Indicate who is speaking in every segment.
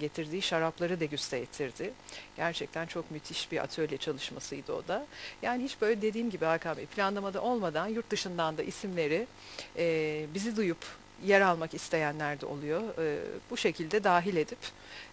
Speaker 1: getirdiği şarapları degüste ettirdi. Gerçekten çok müthiş bir atölye çalışmasıydı o da. Yani hiç böyle dediğim gibi Hakan Bey planlamada olmadan yurt dışından da isimleri e, bizi duyup yer almak isteyenler de oluyor. E, bu şekilde dahil edip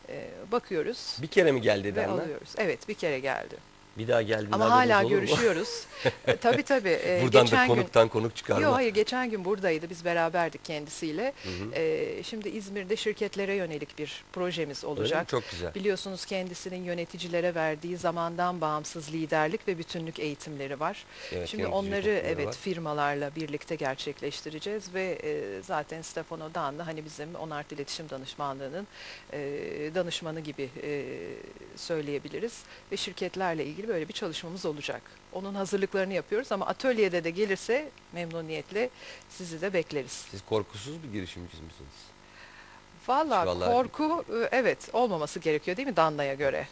Speaker 1: e, bakıyoruz
Speaker 2: Bir kere mi geldi Danla?
Speaker 1: alıyoruz. Evet bir kere geldi.
Speaker 2: Bir daha geldiğinde
Speaker 1: Ama hala
Speaker 2: olur
Speaker 1: görüşüyoruz. E, tabii tabii. e,
Speaker 2: Buradan
Speaker 1: geçen
Speaker 2: da
Speaker 1: gün
Speaker 2: konuktan konuk çıkarma.
Speaker 1: Yok hayır geçen gün buradaydı biz beraberdik kendisiyle.
Speaker 2: Hı hı.
Speaker 1: Ee, şimdi İzmir'de şirketlere yönelik bir projemiz olacak.
Speaker 2: Çok güzel.
Speaker 1: Biliyorsunuz kendisinin yöneticilere verdiği zamandan bağımsız liderlik ve bütünlük eğitimleri var.
Speaker 2: Evet,
Speaker 1: Şimdi onları evet
Speaker 2: var.
Speaker 1: firmalarla birlikte gerçekleştireceğiz ve e, zaten Stefano Dan da hani bizim Onart İletişim Danışmanlığı'nın e, danışmanı gibi e, söyleyebiliriz ve şirketlerle ilgili böyle bir çalışmamız olacak. Onun hazırlıklarını yapıyoruz ama atölyede de gelirse memnuniyetle sizi de bekleriz.
Speaker 2: Siz korkusuz bir girişimci misiniz?
Speaker 1: Valla
Speaker 2: Vallahi-
Speaker 1: korku e, evet olmaması gerekiyor değil mi Danla'ya göre?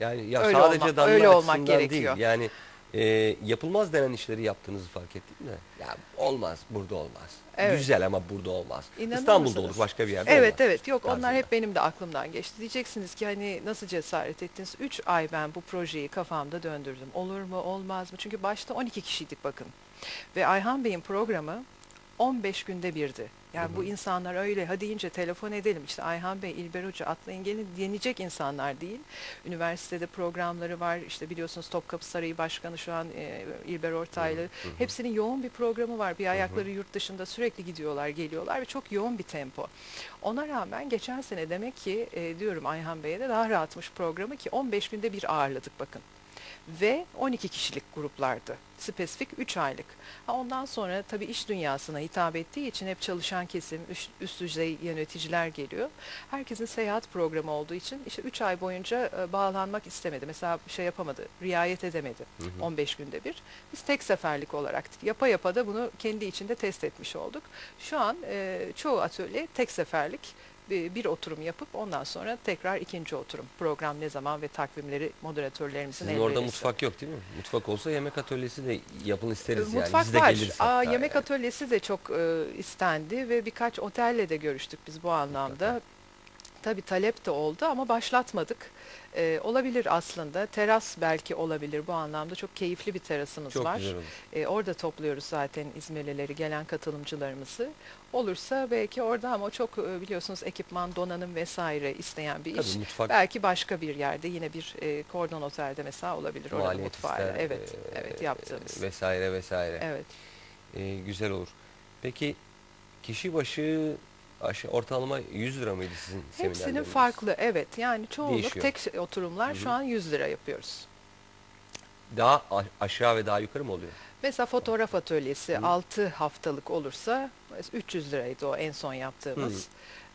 Speaker 2: Yani ya
Speaker 1: Öyle
Speaker 2: sadece
Speaker 1: olma-
Speaker 2: damla
Speaker 1: öyle olmak gerekiyor.
Speaker 2: değil. Yani e, yapılmaz denen işleri yaptığınızı fark ettim de. Ya olmaz, burada olmaz.
Speaker 1: Evet.
Speaker 2: Güzel ama burada olmaz.
Speaker 1: İnanır
Speaker 2: İstanbul'da
Speaker 1: mısınız?
Speaker 2: olur, başka bir yerde
Speaker 1: Evet
Speaker 2: olmaz.
Speaker 1: evet yok onlar
Speaker 2: tarzında.
Speaker 1: hep benim de aklımdan geçti. Diyeceksiniz ki hani nasıl cesaret ettiniz? 3 ay ben bu projeyi kafamda döndürdüm. Olur mu olmaz mı? Çünkü başta 12 kişiydik bakın. Ve Ayhan Bey'in programı 15 günde birdi. Yani bu insanlar öyle hadi deyince telefon edelim işte Ayhan Bey, İlber Hoca atlayın gelin deneyecek insanlar değil. Üniversitede programları var işte biliyorsunuz Topkapı Sarayı Başkanı şu an e, İlber Ortaylı. Hepsinin yoğun bir programı var. Bir ayakları yurt dışında sürekli gidiyorlar geliyorlar ve çok yoğun bir tempo. Ona rağmen geçen sene demek ki e, diyorum Ayhan Bey'e de daha rahatmış programı ki 15 günde bir ağırladık bakın ve 12 kişilik gruplardı. Spesifik 3 aylık. Ha ondan sonra tabii iş dünyasına hitap ettiği için hep çalışan kesim, üst, üst düzey yöneticiler geliyor. Herkesin seyahat programı olduğu için işte 3 ay boyunca e, bağlanmak istemedi. Mesela şey yapamadı, riayet edemedi 15 günde bir. Biz tek seferlik olarak yapa yapa da bunu kendi içinde test etmiş olduk. Şu an e, çoğu atölye tek seferlik bir, bir oturum yapıp ondan sonra tekrar ikinci oturum. Program ne zaman ve takvimleri moderatörlerimizin
Speaker 2: Sizin orada mutfak yok değil mi? Mutfak olsa yemek atölyesi de yapın isteriz yani.
Speaker 1: Mutfak
Speaker 2: Biz de
Speaker 1: var.
Speaker 2: geliriz
Speaker 1: Aa, yemek
Speaker 2: yani.
Speaker 1: atölyesi de çok e, istendi ve birkaç otelle de görüştük biz bu anlamda.
Speaker 2: Mutlaka.
Speaker 1: Tabii talep de oldu ama başlatmadık. E, olabilir aslında. Teras belki olabilir bu anlamda. Çok keyifli bir terasımız
Speaker 2: Çok
Speaker 1: var.
Speaker 2: güzel olur.
Speaker 1: E, orada topluyoruz zaten İzmirlileri, gelen katılımcılarımızı. Olursa belki orada ama çok e, biliyorsunuz ekipman, donanım vesaire isteyen bir iş.
Speaker 2: Tabii mutfak
Speaker 1: Belki başka bir yerde yine bir e, kordon otelde mesela olabilir. Orada
Speaker 2: maliyet
Speaker 1: mutfağı.
Speaker 2: ister,
Speaker 1: Evet,
Speaker 2: e,
Speaker 1: evet yaptığımız.
Speaker 2: Vesaire vesaire.
Speaker 1: Evet.
Speaker 2: E, güzel olur. Peki kişi başı aşağı, ortalama 100 lira mıydı sizin
Speaker 1: Hepsinin
Speaker 2: seminerleriniz?
Speaker 1: farklı evet yani çoğunluk
Speaker 2: Değişiyor.
Speaker 1: tek oturumlar
Speaker 2: Hı hı.
Speaker 1: şu an 100 lira yapıyoruz.
Speaker 2: Daha aşağı ve daha yukarı mı oluyor?
Speaker 1: Mesela fotoğraf atölyesi
Speaker 2: Hı.
Speaker 1: 6 haftalık olursa 300 liraydı o en son yaptığımız.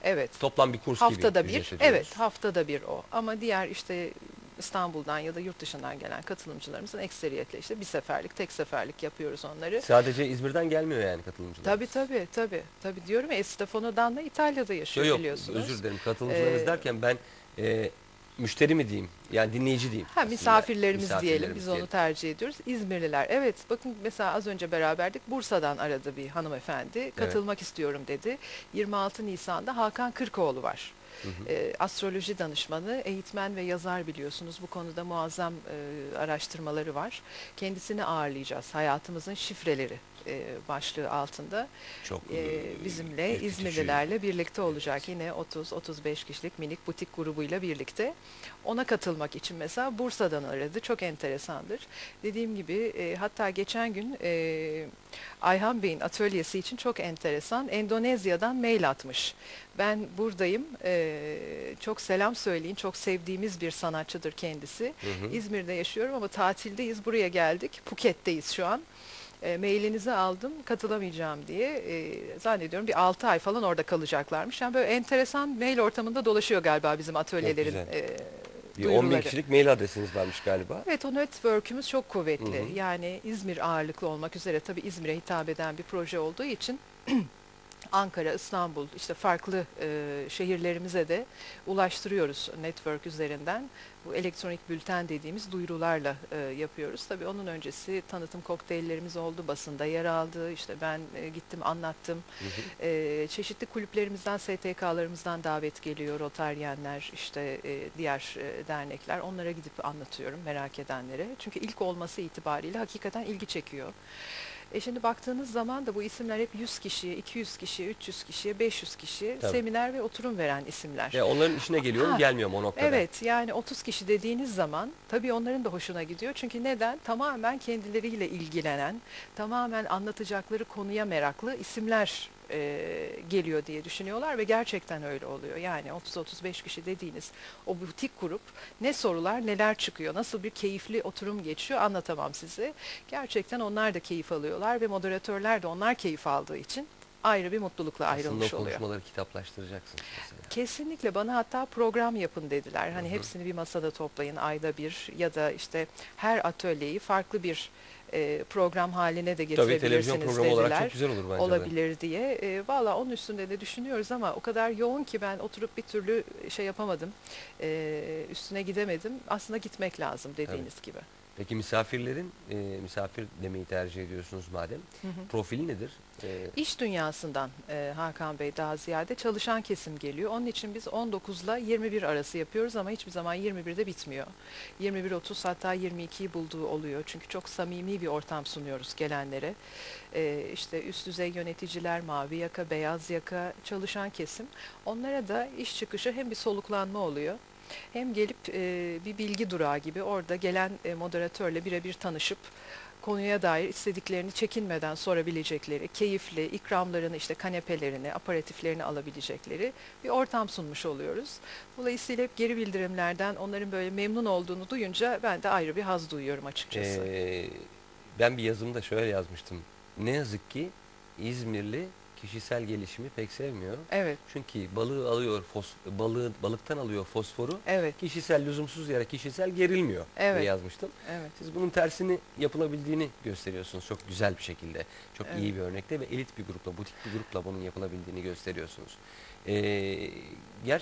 Speaker 1: Evet.
Speaker 2: Toplam bir kurs
Speaker 1: Haftada
Speaker 2: gibi
Speaker 1: bir.
Speaker 2: ücret ödüyoruz.
Speaker 1: Evet, haftada bir o. Ama diğer işte İstanbul'dan ya da yurt dışından gelen katılımcılarımızın ekseriyetle işte bir seferlik, tek seferlik yapıyoruz onları.
Speaker 2: Sadece İzmir'den gelmiyor yani katılımcılar.
Speaker 1: Tabii tabii tabii. Tabii diyorum ya Stefano Danla İtalya'da yaşıyor
Speaker 2: Yok yok
Speaker 1: biliyorsunuz.
Speaker 2: özür dilerim katılımcılarımız
Speaker 1: Ee,
Speaker 2: derken ben e, müşteri mi diyeyim yani dinleyici diyeyim.
Speaker 1: Ha
Speaker 2: aslında.
Speaker 1: misafirlerimiz, diyelim
Speaker 2: Misafirlerimiz
Speaker 1: biz onu
Speaker 2: diyelim.
Speaker 1: tercih ediyoruz. İzmirliler evet bakın mesela az önce beraberdik Bursa'dan aradı bir hanımefendi katılmak istiyorum dedi. 26 Nisan'da Hakan Kırkoğlu var.
Speaker 2: Hı.
Speaker 1: Ee, astroloji danışmanı, eğitmen ve yazar biliyorsunuz. Bu konuda muazzam e, araştırmaları var. Kendisini ağırlayacağız. Hayatımızın şifreleri e, başlığı altında.
Speaker 2: Çok e,
Speaker 1: bizimle. İzmirlilerle birlikte olacak. Yine 30-35 kişilik minik butik grubuyla birlikte. Ona katılmak için mesela Bursa'dan aradı. Çok enteresandır. Dediğim gibi e, hatta geçen gün e, Ayhan Bey'in atölyesi için çok enteresan. Endonezya'dan mail atmış. Ben buradayım. e, çok selam söyleyin. Çok sevdiğimiz bir sanatçıdır kendisi.
Speaker 2: Hı hı.
Speaker 1: İzmir'de yaşıyorum ama tatildeyiz. Buraya geldik. Phuket'teyiz şu an. E, mailinizi aldım katılamayacağım diye e, zannediyorum bir 6 ay falan orada kalacaklarmış. Yani böyle enteresan mail ortamında dolaşıyor galiba bizim atölyelerin e,
Speaker 2: Bir 10 bin kişilik mail adresiniz varmış galiba.
Speaker 1: Evet o network'ümüz çok kuvvetli.
Speaker 2: Hı hı.
Speaker 1: Yani İzmir ağırlıklı olmak üzere tabii İzmir'e hitap eden bir proje olduğu için Ankara, İstanbul işte farklı e, şehirlerimize de ulaştırıyoruz network üzerinden. Bu elektronik bülten dediğimiz duyurularla e, yapıyoruz. Tabii onun öncesi tanıtım kokteyllerimiz oldu, basında yer aldı. İşte ben e, gittim anlattım.
Speaker 2: Hı hı.
Speaker 1: E, çeşitli kulüplerimizden, STK'larımızdan davet geliyor. Rotaryenler, işte e, diğer e, dernekler. Onlara gidip anlatıyorum merak edenlere. Çünkü ilk olması itibariyle hakikaten ilgi çekiyor. E şimdi baktığınız zaman da bu isimler hep 100 kişiye, 200 kişiye, 300 kişiye, 500 kişiye
Speaker 2: Tabii.
Speaker 1: seminer ve oturum veren isimler.
Speaker 2: Ya onların işine geliyor mu gelmiyor mu o noktada?
Speaker 1: Evet yani 30 kişi dediğiniz zaman tabii onların da hoşuna gidiyor. Çünkü neden? Tamamen kendileriyle ilgilenen, tamamen anlatacakları konuya meraklı isimler e, geliyor diye düşünüyorlar ve gerçekten öyle oluyor. Yani 30-35 kişi dediğiniz o butik grup ne sorular neler çıkıyor, nasıl bir keyifli oturum geçiyor anlatamam size. Gerçekten onlar da keyif alıyorlar ve moderatörler de onlar keyif aldığı için ayrı bir mutlulukla ayrılmış
Speaker 2: Aslında
Speaker 1: oluyor.
Speaker 2: konuşmaları kitaplaştıracaksınız mesela.
Speaker 1: Kesinlikle bana hatta program yapın dediler. Hani
Speaker 2: Hı hı.
Speaker 1: hepsini bir masada toplayın ayda bir ya da işte her atölyeyi farklı bir e, program haline de
Speaker 2: Tabii televizyon
Speaker 1: getirebilirsiniz
Speaker 2: programı olarak
Speaker 1: dediler.
Speaker 2: çok güzel olur bence de.
Speaker 1: Olabilir diye. E, Valla onun üstünde de düşünüyoruz ama o kadar yoğun ki ben oturup bir türlü şey yapamadım. E, üstüne gidemedim. Aslında gitmek lazım dediğiniz gibi.
Speaker 2: Peki misafirlerin, e, misafir demeyi tercih ediyorsunuz madem.
Speaker 1: Hı hı.
Speaker 2: Profili nedir? E,
Speaker 1: İş dünyasından e, Hakan Bey daha ziyade çalışan kesim geliyor. Onun için biz 19 ile 21 arası yapıyoruz ama hiçbir zaman 21'de bitmiyor. 21-30 hatta 22'yi bulduğu oluyor. Çünkü çok samimi bir ortam sunuyoruz gelenlere. E, işte üst düzey yöneticiler, mavi yaka, beyaz yaka çalışan kesim. Onlara da iş çıkışı hem bir soluklanma oluyor. Hem gelip e, bir bilgi durağı gibi orada gelen e, moderatörle birebir tanışıp konuya dair istediklerini çekinmeden sorabilecekleri, keyifli, ikramlarını, işte kanepelerini, aparatiflerini alabilecekleri bir ortam sunmuş oluyoruz. Dolayısıyla hep geri bildirimlerden onların böyle memnun olduğunu duyunca ben de ayrı bir haz duyuyorum açıkçası.
Speaker 2: e, ben bir yazımda şöyle yazmıştım. Ne yazık ki İzmirli kişisel gelişimi pek sevmiyor.
Speaker 1: evet,
Speaker 2: Çünkü balığı alıyor, fos, balığı balıktan alıyor fosforu.
Speaker 1: evet,
Speaker 2: Kişisel lüzumsuz yere kişisel gerilmiyor
Speaker 1: Evet.
Speaker 2: diye yazmıştım.
Speaker 1: evet.
Speaker 2: Siz bunun tersini yapılabildiğini gösteriyorsunuz çok güzel bir şekilde. Çok iyi
Speaker 1: Evet.
Speaker 2: bir örnekte ve elit bir grupla, butik bir grupla bunun yapılabildiğini gösteriyorsunuz. Ee, gerçekten